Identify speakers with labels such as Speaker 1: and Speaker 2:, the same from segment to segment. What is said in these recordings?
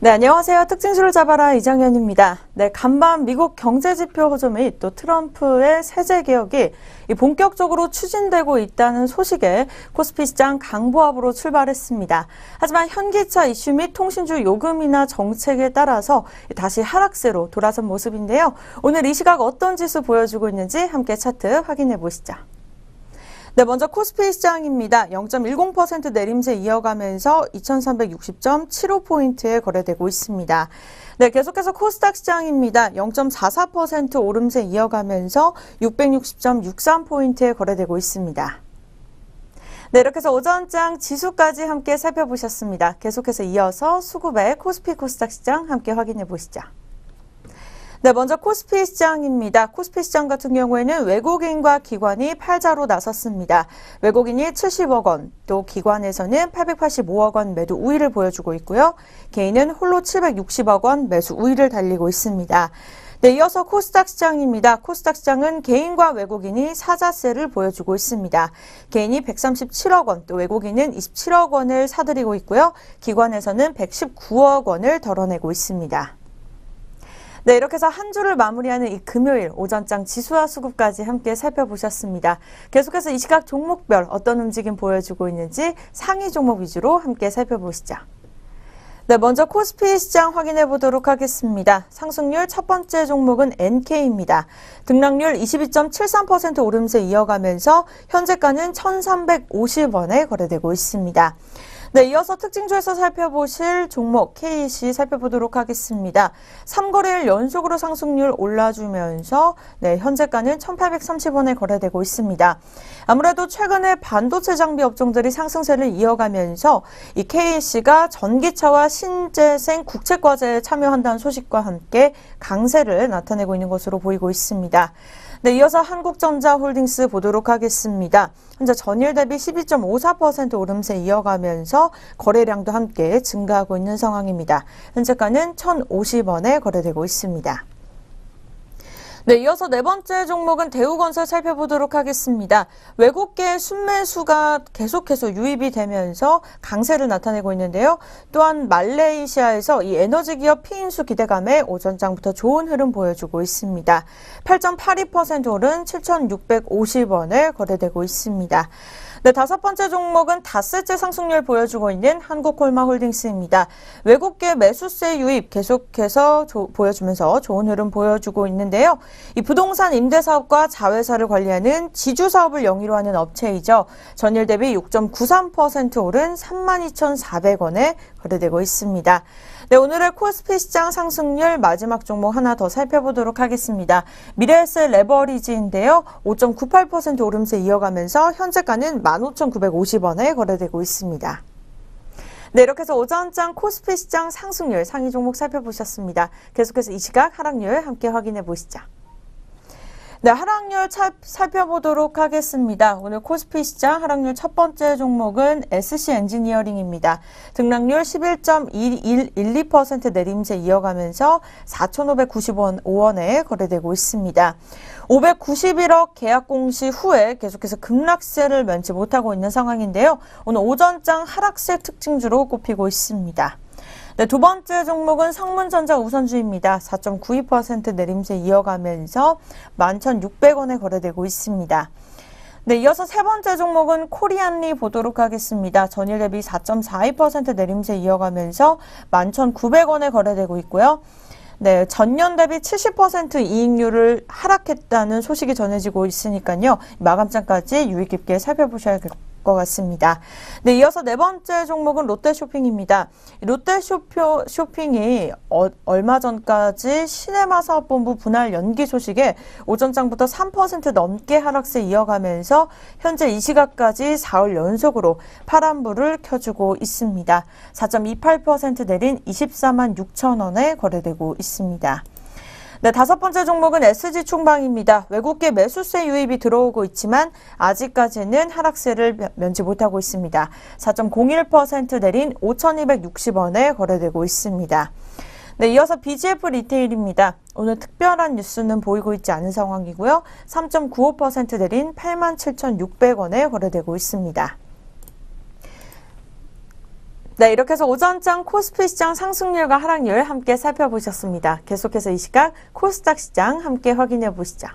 Speaker 1: 네, 안녕하세요. 특징주를 잡아라 이장현입니다. 네, 간밤 미국 경제지표 호조 및 또 트럼프의 세제 개혁이 이 본격적으로 추진되고 있다는 소식에 코스피 시장 강보합으로 출발했습니다. 하지만 현기차 이슈 및 통신주 요금이나 정책에 따라서 다시 하락세로 돌아선 모습인데요. 오늘 이 시각 어떤 지수 보여주고 있는지 함께 차트 확인해 보시죠. 네, 먼저 코스피 시장입니다. 0.10% 내림세 이어가면서 2360.75포인트에 거래되고 있습니다. 네, 계속해서 코스닥 시장입니다. 0.44% 오름세 이어가면서 660.63포인트에 거래되고 있습니다. 네, 이렇게 해서 오전장 지수까지 함께 살펴보셨습니다. 계속해서 이어서 수급의 코스피 코스닥 시장 함께 확인해 보시죠. 네, 먼저 코스피 시장입니다. 코스피 시장 같은 경우에는 외국인과 기관이 팔자로 나섰습니다. 외국인이 70억 원, 또 기관에서는 885억 원 매도 우위를 보여주고 있고요. 개인은 홀로 760억 원 매수 우위를 달리고 있습니다. 네, 이어서 코스닥 시장입니다. 코스닥 시장은 개인과 외국인이 사자세를 보여주고 있습니다. 개인이 137억 원, 또 외국인은 27억 원을 사들이고 있고요. 기관에서는 119억 원을 덜어내고 있습니다. 네, 이렇게 해서 한 주를 마무리하는 이 금요일 오전장 지수와 수급까지 함께 살펴보셨습니다. 계속해서 이 시각 종목별 어떤 움직임 보여주고 있는지 상위 종목 위주로 함께 살펴보시죠. 네, 먼저 코스피 시장 확인해 보도록 하겠습니다. 상승률 첫 번째 종목은 NK입니다. 등락률 22.73% 오름세 이어가면서 현재가는 1,350원에 거래되고 있습니다. 네, 이어서 특징주에서 살펴보실 종목 KC 살펴보도록 하겠습니다. 3거래일 연속으로 상승률 올라주면서 네, 현재가는 1,830원에 거래되고 있습니다. 아무래도 최근에 반도체 장비 업종들이 상승세를 이어가면서 이 KC가 전기차와 신재생 국책과제에 참여한다는 소식과 함께 강세를 나타내고 있는 것으로 보이고 있습니다. 네, 이어서 한국전자홀딩스 보도록 하겠습니다. 현재 전일 대비 12.54% 오름세 이어가면서 거래량도 함께 증가하고 있는 상황입니다. 현재가는 1,050원에 거래되고 있습니다. 네, 이어서 네 번째 종목은 대우건설 살펴보도록 하겠습니다. 외국계 순매수가 계속해서 유입이 되면서 강세를 나타내고 있는데요. 또한 말레이시아에서 이 에너지 기업 피인수 기대감에 오전장부터 좋은 흐름 보여주고 있습니다. 8.82% 오른 7,650원에 거래되고 있습니다. 네, 다섯 번째 종목은 닷새째 상승률 보여주고 있는 한국콜마홀딩스입니다. 외국계 매수세 유입 계속해서 조, 보여주면서 좋은 흐름 보여주고 있는데요. 이 부동산 임대 사업과 자회사를 관리하는 지주 사업을 영위로 하는 업체이죠. 전일 대비 6.93% 오른 32,400원에 거래되고 있습니다. 네, 오늘의 코스피 시장 상승률 마지막 종목 하나 더 살펴보도록 하겠습니다. 미래에셋 레버리지인데요. 5.98% 오름세 이어가면서 현재가는 15,950원에 거래되고 있습니다. 네, 이렇게 해서 오전장 코스피 시장 상승률 상위 종목 살펴보셨습니다. 계속해서 이 시각 하락률 함께 확인해 보시죠. 네, 하락률 차, 살펴보도록 하겠습니다. 오늘 코스피 시장 하락률 첫 번째 종목은 SC 엔지니어링입니다. 등락률 11.12% 내림세 이어가면서 4,595원에 거래되고 있습니다. 591억 계약 공시 후에 계속해서 급락세를 면치 못하고 있는 상황인데요. 오늘 오전장 하락세 특징주로 꼽히고 있습니다. 네, 두 번째 종목은 성문전자 우선주입니다. 4.92% 내림세 이어가면서 11,600원에 거래되고 있습니다. 네, 이어서 세 번째 종목은 코리안리 보도록 하겠습니다. 전일 대비 4.42% 내림세 이어가면서 11,900원에 거래되고 있고요. 네, 전년 대비 70% 이익률을 하락했다는 소식이 전해지고 있으니까요. 마감장까지 유의 깊게 살펴보셔야 겠습니다 것 같습니다. 네, 이어서 네 번째 종목은 롯데쇼핑입니다. 롯데쇼핑, 쇼핑이 어, 얼마 전까지 시네마 사업본부 분할 연기 소식에 오전장부터 3% 넘게 하락세 이어가면서 현재 이 시각까지 4월 연속으로 파란불을 켜주고 있습니다. 4.28% 내린 24만 6천 원에 거래되고 있습니다. 네, 다섯 번째 종목은 SG 충방입니다. 외국계 매수세 유입이 들어오고 있지만 아직까지는 하락세를 면치 못하고 있습니다. 4.01% 내린 5,260원에 거래되고 있습니다. 네, 이어서 BGF 리테일입니다. 오늘 특별한 뉴스는 보이고 있지 않은 상황이고요. 3.95% 내린 87,600원에 거래되고 있습니다. 네, 이렇게 해서 오전장 코스피 시장 상승률과 하락률 함께 살펴보셨습니다. 계속해서 이 시각 코스닥 시장 함께 확인해 보시죠.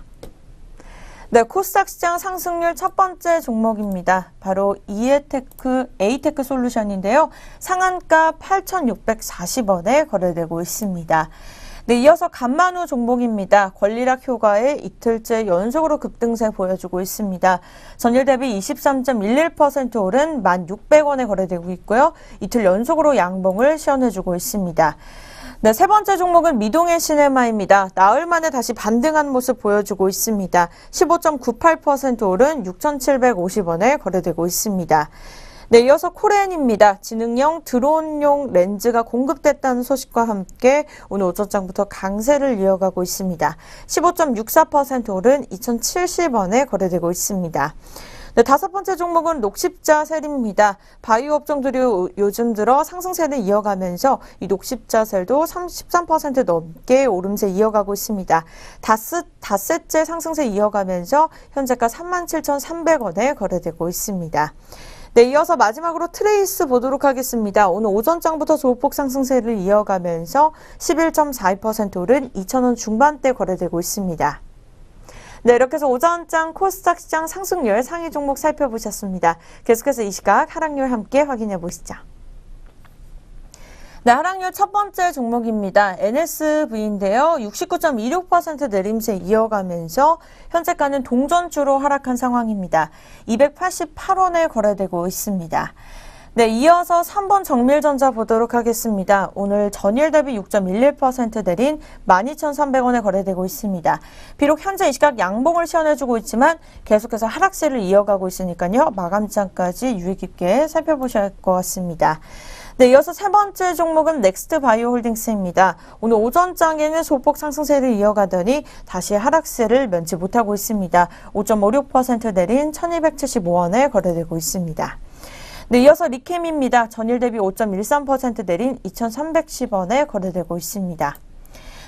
Speaker 1: 네, 코스닥 시장 상승률 첫 번째 종목입니다. 바로 이에테크 에이테크 솔루션인데요. 상한가 8,640원에 거래되고 있습니다. 네, 이어서 간만후 종목입니다. 권리락 효과에 이틀째 연속으로 급등세 보여주고 있습니다. 전일 대비 23.11% 오른 1,600원에 거래되고 있고요. 이틀 연속으로 양봉을 시연해주고 있습니다. 네, 세 번째 종목은 미동의 시네마입니다. 나흘 만에 다시 반등한 모습 보여주고 있습니다. 15.98% 오른 6,750원에 거래되고 있습니다. 네, 이어서 코레인입니다. 지능형 드론용 렌즈가 공급됐다는 소식과 함께 오늘 오전장부터 강세를 이어가고 있습니다. 15.64% 오른 2,070원에 거래되고 있습니다. 네, 다섯 번째 종목은 녹십자셀입니다. 바이오 업종들이 요즘 들어 상승세를 이어가면서 이 녹십자셀도 33% 넘게 오름세 이어가고 있습니다. 다스, 닷새째 상승세 이어가면서 현재가 37,300원에 거래되고 있습니다. 네, 이어서 마지막으로 트레이스 보도록 하겠습니다. 오늘 오전장부터 조폭 상승세를 이어가면서 11.42% 오른 2,000원 중반대 거래되고 있습니다. 네, 이렇게 해서 오전장 코스닥 시장 상승률 상위 종목 살펴보셨습니다. 계속해서 이 시각 하락률 함께 확인해 보시죠. 네, 하락률 첫 번째 종목입니다. NSV인데요. 69.26% 내림세 이어가면서 현재가는 동전주로 하락한 상황입니다. 288원에 거래되고 있습니다. 네, 이어서 3번 정밀전자 보도록 하겠습니다. 오늘 전일 대비 6.11% 내린 12,300원에 거래되고 있습니다. 비록 현재 이 시각 양봉을 시연해주고 있지만 계속해서 하락세를 이어가고 있으니까요. 마감장까지 유의 깊게 살펴보셔야 할 것 같습니다. 네, 이어서 세 번째 종목은 넥스트 바이오 홀딩스입니다. 오늘 오전장에는 소폭 상승세를 이어가더니 다시 하락세를 면치 못하고 있습니다. 5.56% 내린 1275원에 거래되고 있습니다. 네, 이어서 리캠입니다. 전일 대비 5.13% 내린 2,310원에 거래되고 있습니다.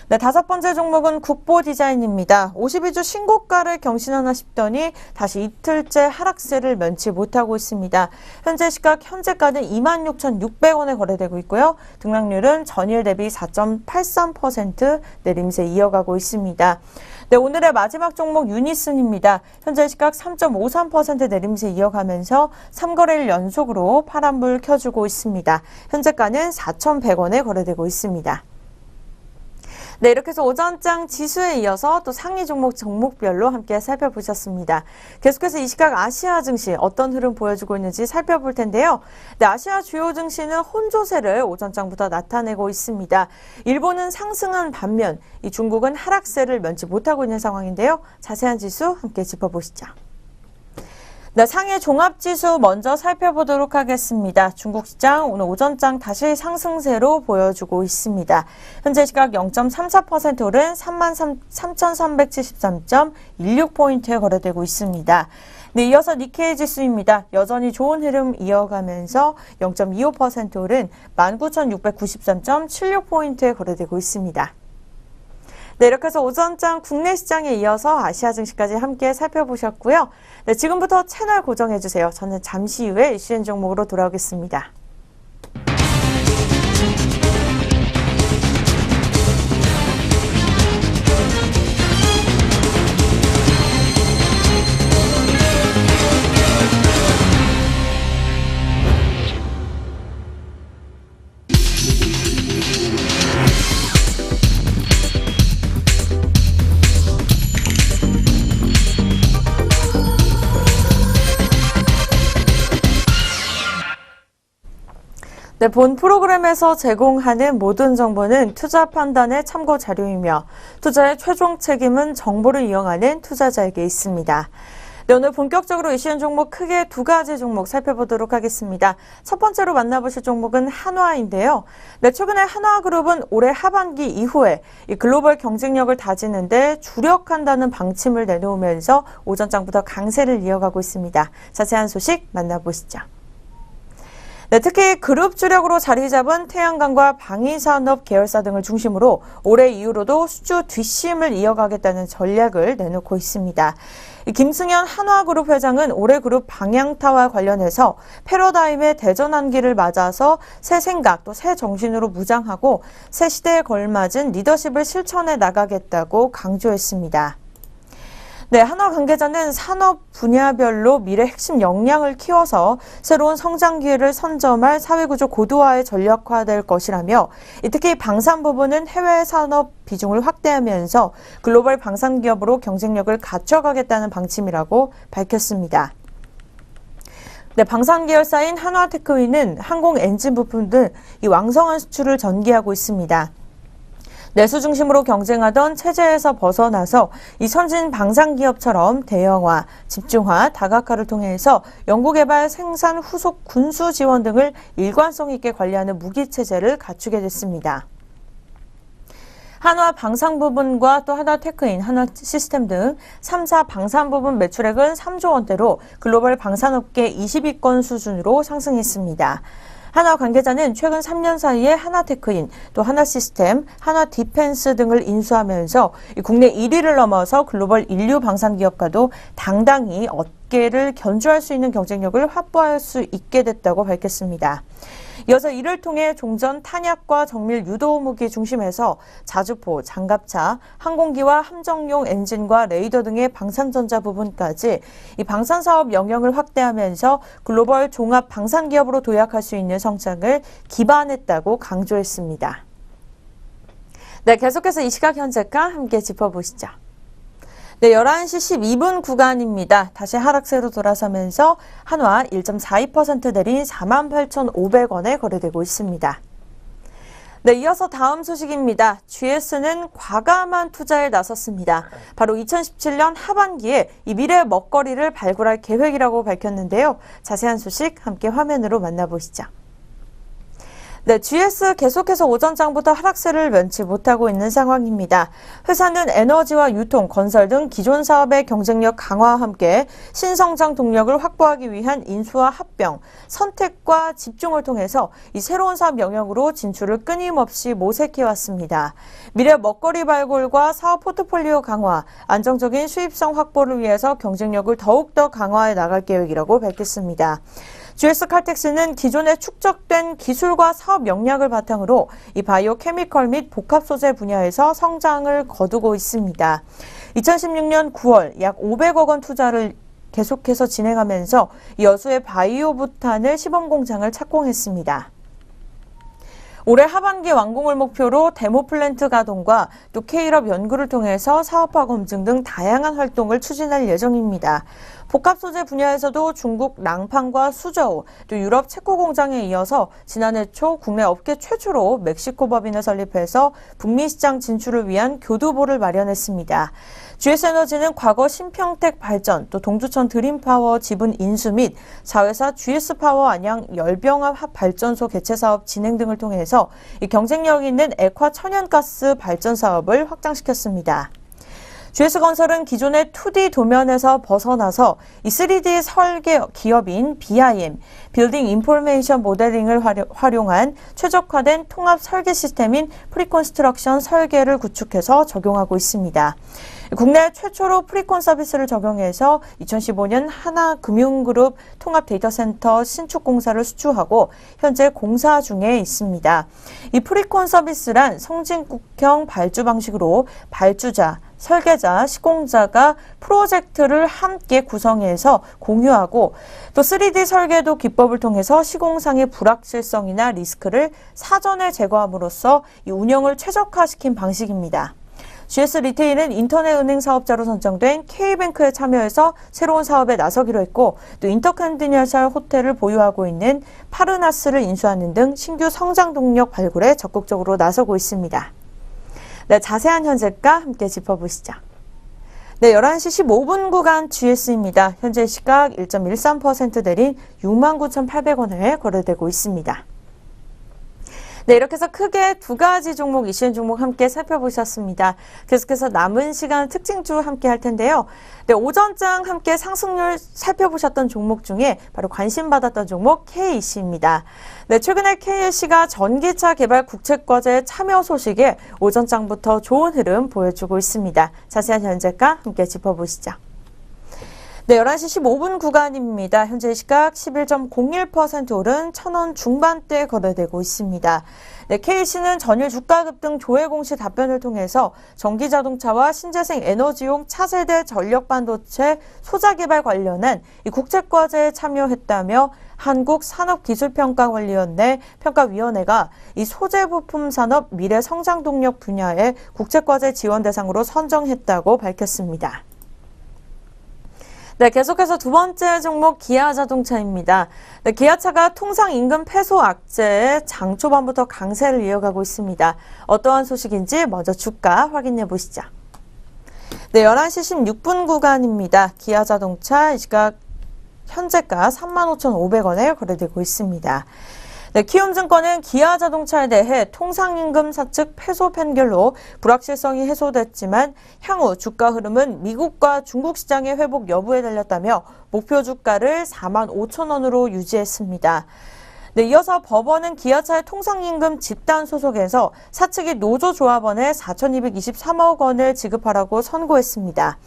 Speaker 1: 네, 다섯 번째 종목은 국보 디자인입니다. 52주 신고가를 경신하나 싶더니 다시 이틀째 하락세를 면치 못하고 있습니다. 현재 시각 현재가는 26,600원에 거래되고 있고요. 등락률은 전일 대비 4.83% 내림세 이어가고 있습니다. 네, 오늘의 마지막 종목 유니슨입니다. 현재 시각 3.53% 내림세 이어가면서 3거래일 연속으로 파란불 켜주고 있습니다. 현재가는 4,100원에 거래되고 있습니다. 네, 이렇게 해서 오전장 지수에 이어서 또 상위 종목 종목별로 함께 살펴보셨습니다. 계속해서 이 시각 아시아 증시 어떤 흐름 보여주고 있는지 살펴볼 텐데요. 네, 아시아 주요 증시는 혼조세를 오전장부터 나타내고 있습니다. 일본은 상승한 반면 이 중국은 하락세를 면치 못하고 있는 상황인데요. 자세한 지수 함께 짚어보시죠. 네, 상해 종합지수 먼저 살펴보도록 하겠습니다. 중국 시장 오늘 오전장 다시 상승세로 보여주고 있습니다. 현재 시각 0.34% 오른 33,373.16포인트에 거래되고 있습니다. 네, 이어서 니케이 지수입니다. 여전히 좋은 흐름 이어가면서 0.25% 오른 19,693.76포인트에 거래되고 있습니다. 네, 이렇게 해서 오전장 국내 시장에 이어서 아시아 증시까지 함께 살펴보셨고요. 네, 지금부터 채널 고정해주세요. 저는 잠시 후에 이슈엔 종목으로 돌아오겠습니다. 네, 본 프로그램에서 제공하는 모든 정보는 투자 판단의 참고 자료이며 투자의 최종 책임은 정보를 이용하는 투자자에게 있습니다. 네, 오늘 본격적으로 이슈인 종목 크게 두 가지 종목 살펴보도록 하겠습니다. 첫 번째로 만나보실 종목은 한화인데요. 네, 최근에 한화그룹은 올해 하반기 이후에 이 글로벌 경쟁력을 다지는데 주력한다는 방침을 내놓으면서 오전장부터 강세를 이어가고 있습니다. 자세한 소식 만나보시죠. 네, 특히 그룹 주력으로 자리 잡은 태양광과 방위산업 계열사 등을 중심으로 올해 이후로도 수주 뒷심을 이어가겠다는 전략을 내놓고 있습니다. 김승현 한화그룹 회장은 올해 그룹 방향타와 관련해서 패러다임의 대전환기를 맞아서 새 생각 또 새 정신으로 무장하고 새 시대에 걸맞은 리더십을 실천해 나가겠다고 강조했습니다. 네, 한화 관계자는 산업 분야별로 미래 핵심 역량을 키워서 새로운 성장 기회를 선점할 사회구조 고도화에 전력화될 것이라며 특히 방산 부분은 해외 산업 비중을 확대하면서 글로벌 방산 기업으로 경쟁력을 갖춰가겠다는 방침이라고 밝혔습니다. 네, 방산 계열사인 한화테크위는 항공 엔진 부품 등 이 왕성한 수출을 전개하고 있습니다. 내수 중심으로 경쟁하던 체제에서 벗어나서 이 선진 방산 기업처럼 대형화, 집중화, 다각화를 통해서 연구개발, 생산, 후속, 군수 지원 등을 일관성 있게 관리하는 무기 체제를 갖추게 됐습니다. 한화 방산 부분과 또 한화 테크인, 한화 시스템 등 3사 방산 부분 매출액은 3조 원대로 글로벌 방산업계 20위권 수준으로 상승했습니다. 하나 관계자는 최근 3년 사이에 하나테크인, 또 하나시스템, 하나디펜스 등을 인수하면서 국내 1위를 넘어서 글로벌 인류 방산 기업과도 당당히 업계를 견주할 수 있는 경쟁력을 확보할 수 있게 됐다고 밝혔습니다. 이어서 이를 통해 종전 탄약과 정밀 유도 무기 중심에서 자주포, 장갑차, 항공기와 함정용 엔진과 레이더 등의 방산전자 부분까지 이 방산 사업 영역을 확대하면서 글로벌 종합 방산 기업으로 도약할 수 있는 성장을 기반했다고 강조했습니다. 네, 계속해서 이 시각 현재가 함께 짚어보시죠. 네, 11시 12분 구간입니다. 다시 하락세로 돌아서면서 한화 1.42% 내린 48,500원에 거래되고 있습니다. 네, 이어서 다음 소식입니다. GS는 과감한 투자에 나섰습니다. 바로 2017년 하반기에 이 미래 먹거리를 발굴할 계획이라고 밝혔는데요. 자세한 소식 함께 화면으로 만나보시죠. 네, GS 계속해서 오전장부터 하락세를 면치 못하고 있는 상황입니다. 회사는 에너지와 유통, 건설 등 기존 사업의 경쟁력 강화와 함께 신성장 동력을 확보하기 위한 인수와 합병, 선택과 집중을 통해서 이 새로운 사업 영역으로 진출을 끊임없이 모색해왔습니다. 미래 먹거리 발굴과 사업 포트폴리오 강화, 안정적인 수입성 확보를 위해서 경쟁력을 더욱더 강화해 나갈 계획이라고 밝혔습니다. GS 칼텍스는 기존에 축적된 기술과 사업 역량을 바탕으로 이 바이오 케미컬 및 복합 소재 분야에서 성장을 거두고 있습니다. 2016년 9월 약 500억 원 투자를 계속해서 진행하면서 여수의 바이오 부탄을 시범 공장을 착공했습니다. 올해 하반기 완공을 목표로 데모 플랜트 가동과 또 K럽 연구를 통해서 사업화 검증 등 다양한 활동을 추진할 예정입니다. 복합 소재 분야에서도 중국 랑팡과 수저우, 또 유럽 체코 공장에 이어서 지난해 초 국내 업계 최초로 멕시코 법인을 설립해서 북미 시장 진출을 위한 교두보를 마련했습니다. GS에너지는 과거 신평택 발전, 또 동두천 드림파워 지분 인수 및 자회사 GS파워 안양 열병합 발전소 개최 사업 진행 등을 통해서 경쟁력 있는 액화 천연가스 발전 사업을 확장시켰습니다. GS건설은 기존의 2D 도면에서 벗어나서 이 3D 설계 기업인 BIM, 빌딩 인포메이션 모델링을 활용한 최적화된 통합 설계 시스템인 프리콘스트럭션 설계를 구축해서 적용하고 있습니다. 국내 최초로 프리콘 서비스를 적용해서 2015년 하나금융그룹 통합 데이터센터 신축 공사를 수주하고 현재 공사 중에 있습니다. 이 프리콘 서비스란 성진국형 발주 방식으로 발주자, 설계자, 시공자가 프로젝트를 함께 구성해서 공유하고 또 3D 설계도 기법을 통해서 시공상의 불확실성이나 리스크를 사전에 제거함으로써 이 운영을 최적화시킨 방식입니다. GS 리테일은 인터넷 은행 사업자로 선정된 K뱅크에 참여해서 새로운 사업에 나서기로 했고 또 인터컨티니얼 호텔을 보유하고 있는 파르나스를 인수하는 등 신규 성장 동력 발굴에 적극적으로 나서고 있습니다. 네, 자세한 현재가 함께 짚어보시죠. 네, 11시 15분 구간 GS입니다. 현재 시각 1.13% 내린 69,800원에 거래되고 있습니다. 네, 이렇게 해서 크게 두 가지 종목, 이슈인 종목 함께 살펴보셨습니다. 계속해서 남은 시간 특징주 함께 할 텐데요. 네, 오전장 함께 상승률 살펴보셨던 종목 중에 바로 관심 받았던 종목 KEC입니다. 네, 최근에 KEC가 전기차 개발 국책과제 참여 소식에 오전장부터 좋은 흐름 보여주고 있습니다. 자세한 현재가 함께 짚어보시죠. 네, 11시 15분 구간입니다. 현재 시각 11.01% 오른 1,000원 중반대 거래되고 있습니다. 네, KC는 전일 주가 급등 조회 공시 답변을 통해서 전기 자동차와 신재생 에너지용 차세대 전력 반도체 소자 개발 관련한 이 국책과제에 참여했다며 한국 산업기술평가관리원회 평가위원회가 이 소재 부품 산업 미래 성장 동력 분야의 국책과제 지원 대상으로 선정했다고 밝혔습니다. 네, 계속해서 두 번째 종목 기아 자동차입니다. 네, 기아차가 통상 임금 폐소 악재에 장 초반부터 강세를 이어가고 있습니다. 어떠한 소식인지 먼저 주가 확인해 보시죠. 네, 11시 16분 구간입니다. 기아 자동차 이 시각 현재가 35,500원에 거래되고 있습니다. 네, 키움증권은 기아 자동차에 대해 통상임금 사측 패소 판결로 불확실성이 해소됐지만 향후 주가 흐름은 미국과 중국 시장의 회복 여부에 달렸다며 목표 주가를 4만 5천 원으로 유지했습니다. 네, 이어서 법원은 기아차의 통상임금 집단 소속에서 사측이 노조 조합원에 4,223억 원을 지급하라고 선고했습니다.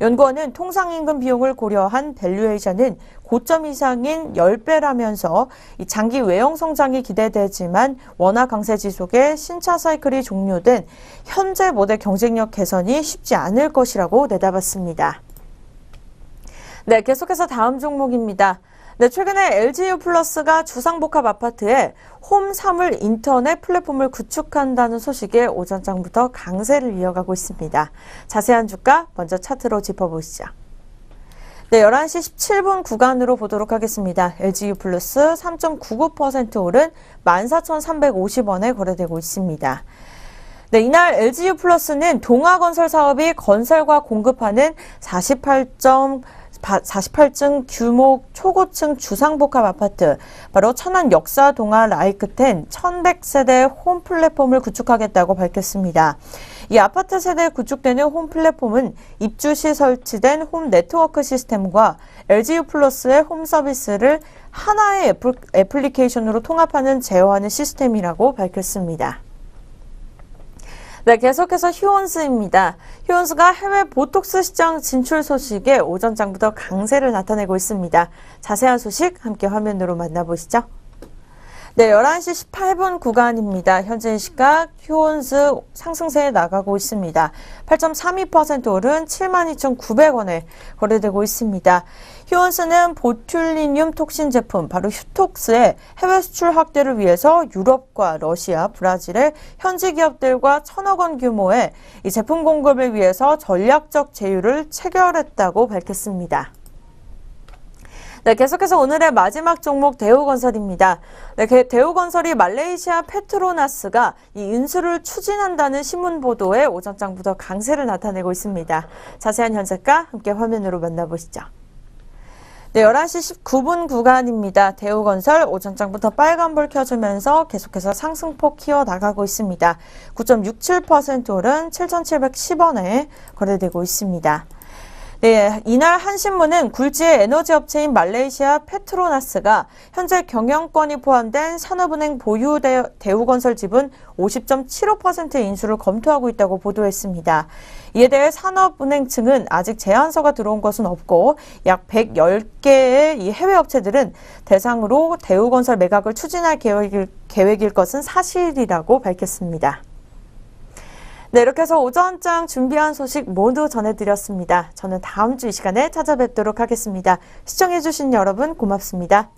Speaker 1: 연구원은 통상임금 비용을 고려한 밸류에이션은 고점 이상인 10배라면서 장기 외형 성장이 기대되지만 원화 강세 지속에 신차 사이클이 종료된 현재 모델 경쟁력 개선이 쉽지 않을 것이라고 내다봤습니다. 네, 계속해서 다음 종목입니다. 네, 최근에 LGU 플러스가 주상복합 아파트에 홈 사물 인터넷 플랫폼을 구축한다는 소식에 오전장부터 강세를 이어가고 있습니다. 자세한 주가 먼저 차트로 짚어보시죠. 네, 11시 17분 구간으로 보도록 하겠습니다. LGU 플러스 3.99% 오른 14,350원에 거래되고 있습니다. 네, 이날 LGU 플러스는 동아건설 사업이 건설과 공급하는 48. 48층 규모 초고층 주상복합 아파트, 바로 천안 역사 동안 라이크텐 1100세대 홈 플랫폼을 구축하겠다고 밝혔습니다. 이 아파트 세대에 구축되는 홈 플랫폼은 입주 시 설치된 홈 네트워크 시스템과 LGU 플러스의 홈 서비스를 하나의 애플리케이션으로 통합하는 제어하는 시스템이라고 밝혔습니다. 네, 계속해서 휴원스입니다. 휴원스가 해외 보톡스 시장 진출 소식에 오전장부터 강세를 나타내고 있습니다. 자세한 소식 함께 화면으로 만나보시죠. 네, 11시 18분 구간입니다. 현재 시각 휴원스 상승세에 나가고 있습니다. 8.32% 오른 72,900원에 거래되고 있습니다. 휴원스는 보툴리늄 톡신 제품, 바로 휴톡스의 해외 수출 확대를 위해서 유럽과 러시아, 브라질의 현지 기업들과 천억 원 규모의 이 제품 공급을 위해서 전략적 제휴를 체결했다고 밝혔습니다. 네, 계속해서 오늘의 마지막 종목 대우건설입니다. 네, 대우건설이 말레이시아 페트로나스가 이 인수를 추진한다는 신문 보도에 오전장부터 강세를 나타내고 있습니다. 자세한 현재가 함께 화면으로 만나보시죠. 네, 11시 19분 구간입니다. 대우건설 오전장부터 빨간불 켜주면서 계속해서 상승폭 키워나가고 있습니다. 9.67% 오른 7,710원에 거래되고 있습니다. 네, 이날 한신문은 굴지의 에너지 업체인 말레이시아 페트로나스가 현재 경영권이 포함된 산업은행 보유 대우건설 지분 50.75% 인수를 검토하고 있다고 보도했습니다. 이에 대해 산업은행 측은 아직 제안서가 들어온 것은 없고 약 110개의 이 해외 업체들은 대상으로 대우건설 매각을 추진할 계획일, 계획일 것은 사실이라고 밝혔습니다. 네, 이렇게 해서 오전장 준비한 소식 모두 전해드렸습니다. 저는 다음 주 이 시간에 찾아뵙도록 하겠습니다. 시청해주신 여러분 고맙습니다.